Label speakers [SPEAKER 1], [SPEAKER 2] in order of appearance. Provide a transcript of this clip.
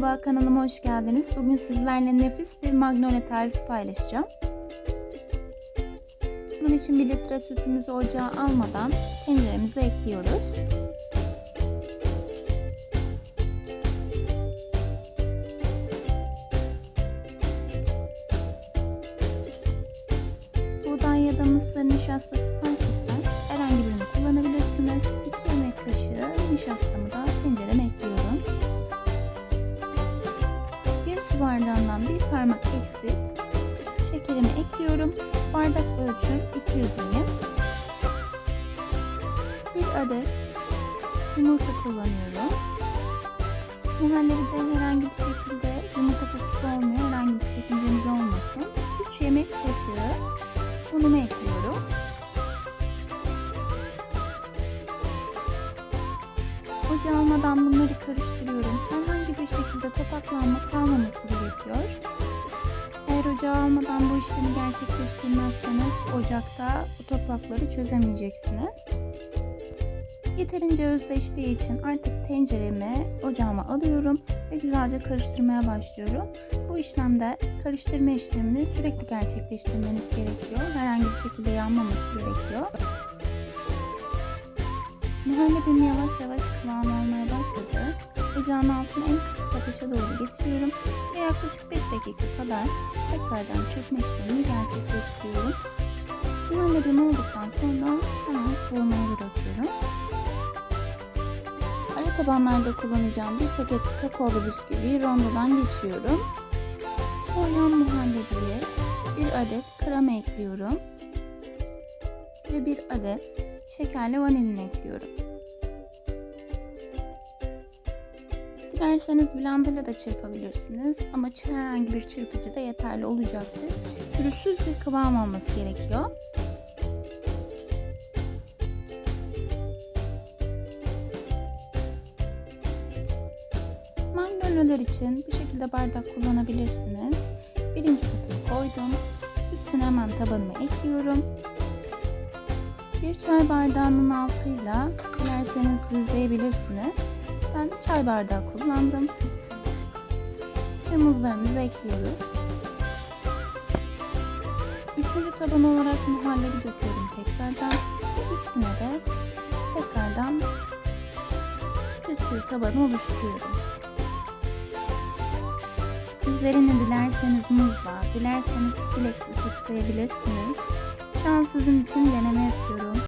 [SPEAKER 1] Merhaba kanalıma hoş geldiniz. Bugün sizlerle nefis bir magnolia tarifi paylaşacağım. Bunun için 1 litre sütümüzü ocağa almadan tenceremize ekliyoruz. Buğday ya da mısır nişastası fark etmez. Herhangi birini kullanabilirsiniz. 2 yemek kaşığı nişastamı da tencereme ekliyorum. Parmak eksik şekerimi ekliyorum. Bardak ölçüm 200 milim. Bir adet yumurta kullanıyorum. Muhallebide herhangi bir şekilde yumurta kokusu olmuyor. Herhangi bir çekinceniz olmasın. 3 yemek kaşığı unumu ekliyorum. Ocağa almadan bunları karıştırıyorum. Herhangi Ocağa almadan bu işlemi gerçekleştirmezseniz ocakta bu toprakları çözemeyeceksiniz. Yeterince özdeştiği için artık tenceremi ocağıma alıyorum ve güzelce karıştırmaya başlıyorum. Bu işlemde karıştırma işlemini sürekli gerçekleştirmeniz gerekiyor. Herhangi bir şekilde yanmaması gerekiyor. Muhallebim yavaş yavaş kıvam almaya başladı. Ocağın altını en kısık ateşe doğru getiriyorum ve yaklaşık 5 dakika kadar tekrardan çırpma işlemini gerçekleştiriyorum. Muhallebim olduktan sonra hemen soğumaya bırakıyorum. Ara tabanlarda kullanacağım bir paket kakaolu bisküviyi rondodan geçiriyorum. Soğuyan muhallebiye bir adet krema ekliyorum ve bir adet şekerli vanilin ekliyorum. Dilerseniz blenderla da çırpabilirsiniz ama herhangi bir çırpıcı da yeterli olacaktır. Pürüzsüz bir kıvam olması gerekiyor. Magnolyalar için bu şekilde bardak kullanabilirsiniz. Birinci katımı koydum. Üstüne hemen tabanımı ekliyorum. Bir çay bardağının altıyla dilerseniz düzleyebilirsiniz. Ben çay bardağı kullandım. Ve muzlarımızı ekliyoruz. Üçüncü taban olarak muhallebi döküyorum tekrardan. Üstüne de tekrardan bisküvi tabanı oluşturuyorum. Üzerini dilerseniz muzla, dilerseniz çilekle süsleyebilirsiniz. Şu an sizin için deneme yapıyorum.